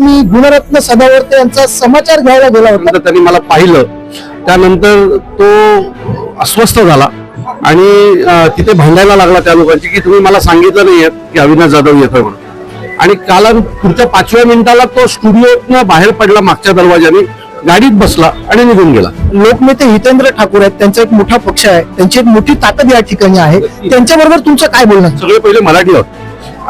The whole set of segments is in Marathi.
मी गुणरत्न सदावर्ते यांचा समाचार घ्यायला गेला होता. त्यांनी मला पाहिलं. त्यानंतर तो अस्वस्थ झाला. आणि तिथे भांडायला लागला त्या लोकांची की तुम्ही मला सांगितलं नाही की अविनाश जाधव येतोय म्हणून. आणि काल पुढच्या पाचव्या मिनिटाला तो स्टुडिओतनं बाहेर पडला मागच्या दरवाजाने गाडीत बसला आणि निघून गेला. लोकनेते हितेंद्र ठाकूर आहेत त्यांचा एक मोठा पक्ष आहे त्यांची एक मोठी ताकद या ठिकाणी आहे. त्यांच्याबरोबर तुमचं काय बोलणं? सगळे पहिले मराठी आहोत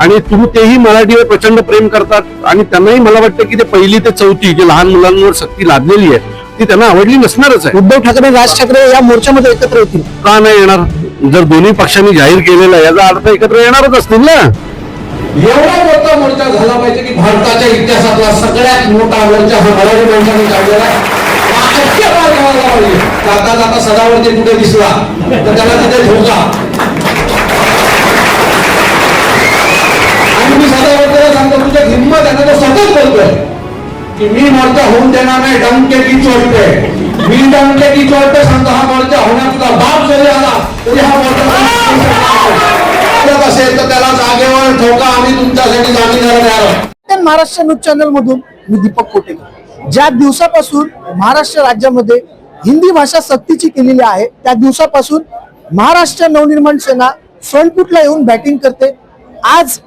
आणि तुम्ही तेही मराठीवर प्रचंड प्रेम करतात. आणि त्यांनाही मला वाटतं की ते पहिली ते चौथी जे लहान मुलांवर सक्ती लादलेली आहे ती त्यांना आवडली नसणारच आहे. उद्धव ठाकरे आणि राज ठाकरे या मोर्चामध्ये एकत्र येतील. का नाही येणार? जर दोन्ही पक्षांनी जाहीर केलेला आहे, याचा अर्थ एकत्र येणारच असतील ना? एवढा मोठा मोर्चा झाला पाहिजे की भारताच्या इतिहासातला सगळ्यात मोठा मोर्चा हा मराठी माणसाने काढलेला. हा जाता जाता सदावरती कुठे दिसला तर त्याला तिथे ठोका मी मी सदावरतीला सांगतो तुझ्या हिंमत आहे ना तो सतत बोलतोय. की मी मोर्चा होऊन देणार नाही डंके की चोरते. मी डंके की चोरते सांगतो हा मोर्चा होण्यात तुझा बाप जरी आला तरी हा मोर्चा असेल तर त्याला जागेवर ठोका आम्ही तुमच्यासाठी जामीनदार तयार महाराष्ट्र न्यूज चॅनल मधून मी दीपक कोटेकर ज्या दिवसापासून महाराष्ट्र राज्यामध्ये हिंदी भाषा सक्तीची केलेली आहे त्या दिवसापासून महाराष्ट्र नवनिर्माण सेना फ्रंटफुटला येऊन बॅटिंग करते. आज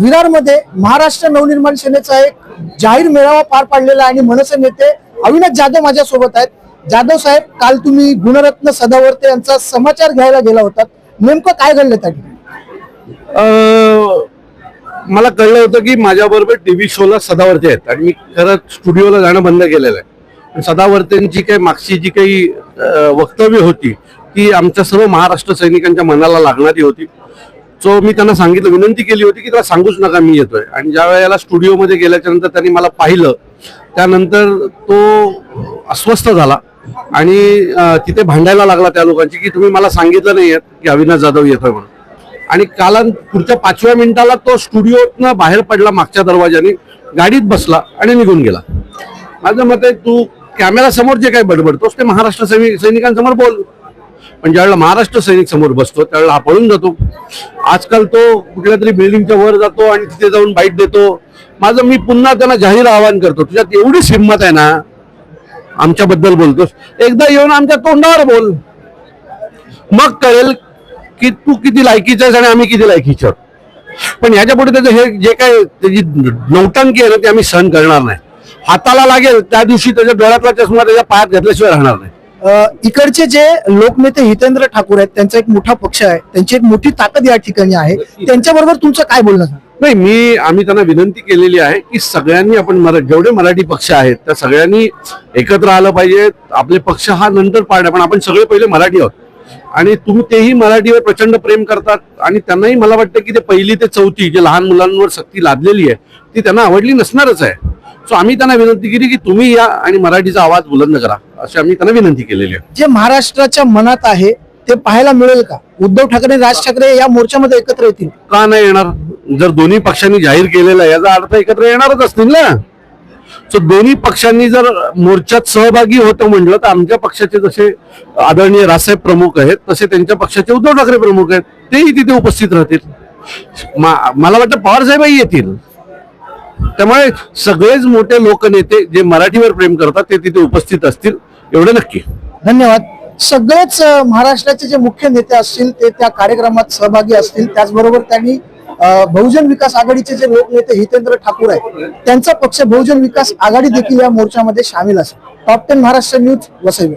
विरारमध्ये महाराष्ट्र नवनिर्माण सेनेचा एक जाहीर मेळावा पार पाडलेला आहे आणि मनसे नेते अविनाश जाधव माझ्या सोबत आहेत. जाधव साहेब काल तुम्ही गुणरत्न सदावर्ते यांचा समाचार घ्यायला गेला होता नेमकं काय घडलं त्या मला कळलं होतं की माझ्याबरोबर टी टीव्ही शोला सदावर्ते आहेत आणि मी खरंच स्टुडिओला जाणं बंद केलेलं आहे. सदावर्तेंची काही मागची जी काही वक्तव्य होती ती आमच्या सर्व महाराष्ट्र सैनिकांच्या मनाला लागणारी होती. सो मी त्यांना सांगितलं विनंती केली होती की त्याला सांगूच नका मी येतोय. आणि ज्या वेळेला स्टुडिओमध्ये गेल्याच्यानंतर त्यांनी मला पाहिलं त्यानंतर तो अस्वस्थ झाला. आणि तिथे भांडायला लागला त्या लोकांची की तुम्ही मला सांगितलं नाही की अविनाश जाधव येतोय म्हणून. आणि काला पुढच्या पाचव्या मिनिटाला तो स्टुडिओतनं बाहेर पडला मागच्या दरवाजाने गाडीत बसला आणि निघून गेला. माझं मत आहे तू कॅमेरा समोर जे काही बडबडतोस ते महाराष्ट्र सैनिकांसमोर बोल. पण ज्यावेळेला महाराष्ट्र सैनिक समोर बसतो त्यावेळेला हा पळून जातो. आजकाल तो कुठल्या तरी बिल्डिंगच्या वर जातो आणि तिथे जाऊन बाईट देतो. माझं मी पुन्हा त्यांना जाहीर आवाहन करतो तुझ्यात एवढीच हिंमत आहे ना आमच्याबद्दल बोलतोस. एकदा येऊन आमच्या तोंडावर बोल. मग कळेल की तू किती लायकीचा आहेस आणि आम्ही किती लायकीचे पण ह्याच्या पुढे त्याचं हे जे काय त्याची नौटंकी आहे ना ते आम्ही सहन करणार नाही. हाताला लागेल त्या दिवशी त्याच्या डोळ्यातला चष्मा त्याच्या पायात घातल्याशिवाय राहणार नाही. इकडचे जे लोकनेते हितेंद्र ठाकूर आहेत त्यांचा एक मोठा पक्ष आहे त्यांची एक मोठी ताकद या ठिकाणी आहे. त्यांच्याबरोबर तुमचं काय बोलणं नाही मी आम्ही त्यांना विनंती केलेली आहे की सगळ्यांनी आपण मरा जेवढे मराठी पक्ष आहेत त्या सगळ्यांनी एकत्र आलं पाहिजे. आपले पक्ष हा नंतर पाडणे पण आपण सगळे पहिले मराठी आहोत. आणि तुम्ही तेही मराठीवर प्रचंड प्रेम करतात आणि त्यांनाही मला वाटतं की ते पहिली ते चौथी जे लहान मुलांवर सक्ती लादलेली आहे ती त्यांना आवडली नसणारच आहे. सो आम्ही त्यांना विनंती केली की तुम्ही या आणि मराठीचा आवाज बुलंद करा अशी आम्ही त्यांना विनंती केलेली आहे. जे महाराष्ट्राच्या मनात आहे ते पाहायला मिळेल का? उद्धव ठाकरे राज ठाकरे या मोर्चामध्ये एकत्र येतील? का नाही येणार? जर दोन्ही पक्षांनी जाहीर केलेलं याचा अर्थ एकत्र येणारच असतील ना? सो दोन्ही पक्षांनी जर मोर्चात सहभागी होतं म्हटलं तर आमच्या पक्षाचे जसे आदरणीय राजसाहेब प्रमुख आहेत तसे त्यांच्या पक्षाचे उद्धव ठाकरे प्रमुख आहेत तेही तिथे उपस्थित राहतील. मला वाटतं पवार साहेबही येतील. त्यामुळे सगळेच मोठे लोकनेते जे मराठीवर प्रेम करतात ते तिथे उपस्थित असतील एवढं नक्की. धन्यवाद. सगळेच महाराष्ट्राचे जे मुख्य नेते असतील ते त्या कार्यक्रमात सहभागी असतील. त्याचबरोबर त्यांनी बहुजन विकास आघाडीचे जे लोकनेते हितेंद्र ठाकूर आहेत त्यांचा पक्ष बहुजन विकास आघाडी देखील या मोर्चामध्ये सामील असेल. Top ten Maharashtra news Vasai